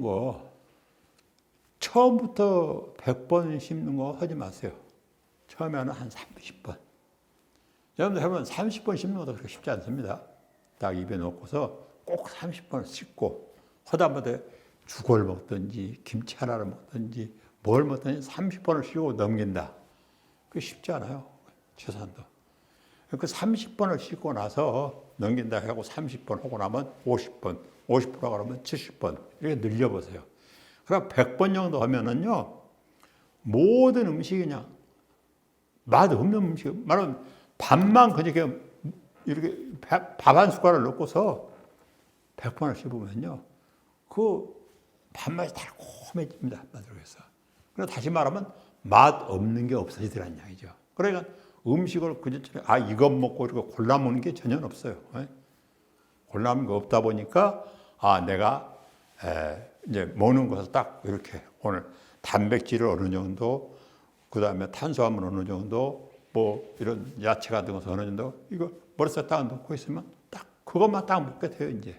거 처음부터 100번 씹는 거 하지 마세요. 처음에는 한 30번. 여러분들 해보면 30번 씹는 것도 그렇게 쉽지 않습니다. 딱 입에 넣고서 꼭 30번 씹고 허다못해 죽을 먹든지 김치 하나를 먹든지 뭘 먹든지 30번을 씹고 넘긴다. 그게 쉽지 않아요. 최소한도. 그 30번을 씹고 나서 넘긴다 하고 30번 하고 나면 50번, 50번 하고 나면 70번 이렇게 늘려보세요. 그럼 100번 정도 하면은요 모든 음식이 그냥 맛 없는 음식 말하면 밥만 그냥 이렇게 밥 한 숟가락 넣고서 100번을 씹으면요 그 밥맛이 달콤해집니다. 만들어서. 그래서 다시 말하면 맛 없는 게 없어지더란 이야기죠. 그러니까 음식을 그저처럼 아 이것 먹고 이렇게 골라 먹는 게 전혀 없어요. 예? 골라 먹는 게 없다 보니까 아 내가 에, 이제 먹는 것을 딱 이렇게 오늘 단백질을 어느 정도 그 다음에 탄수화물 어느 정도 뭐 이런 야채 같은 것을 어느 정도 이거 머릿속에 딱 넣고 있으면 딱 그것만 딱 먹게 돼요 이제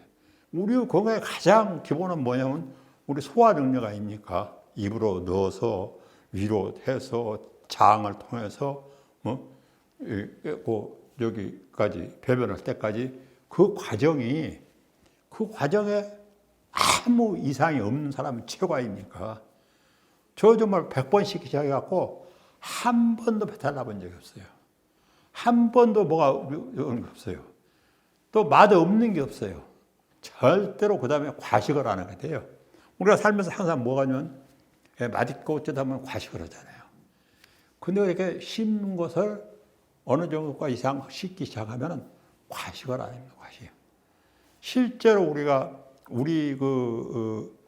우리 건강의 가장 기본은 뭐냐면 우리 소화 능력 아닙니까 입으로 넣어서 위로 해서 장을 통해서 뭐 이- 그 여기까지 배변할 때까지 그 과정이 그 과정에 아무 이상이 없는 사람은 최고 아닙니까? 저 정말 100번씩 시작해갖고 한 번도 배탈 나본 적이 없어요. 한 번도 뭐가 없어요. 또 맛 없는 게 없어요. 절대로 그 다음에 과식을 안 하게 돼요. 우리가 살면서 항상 뭐가 냐면 예, 맛있고 어쩌다 보면 과식을 하잖아요. 근데 이렇게 씹는 것을 어느 정도가 이상 씹기 시작하면 과식을 안 합니다. 과식. 실제로 우리가 우리 그 어,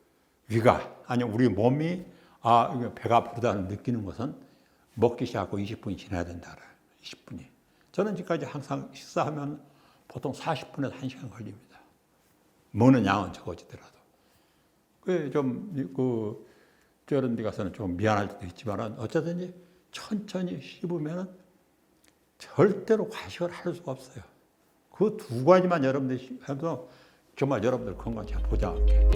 위가 아니 우리 몸이 아 배가 부르다는 느끼는 것은 먹기 시작하고 20분이 지나야 된다. 20분이. 저는 지금까지 항상 식사하면 보통 40분에서 1시간 걸립니다. 먹는 양은 적어지더라도. 그좀 그 저런 데 가서는 좀 미안할 때도 있지만은 어쨌든지 천천히 씹으면은 절대로 과식을 할 수가 없어요. 그 두 가지만 여러분들이 해도 정말 여러분들 건강 잘 보장할게요.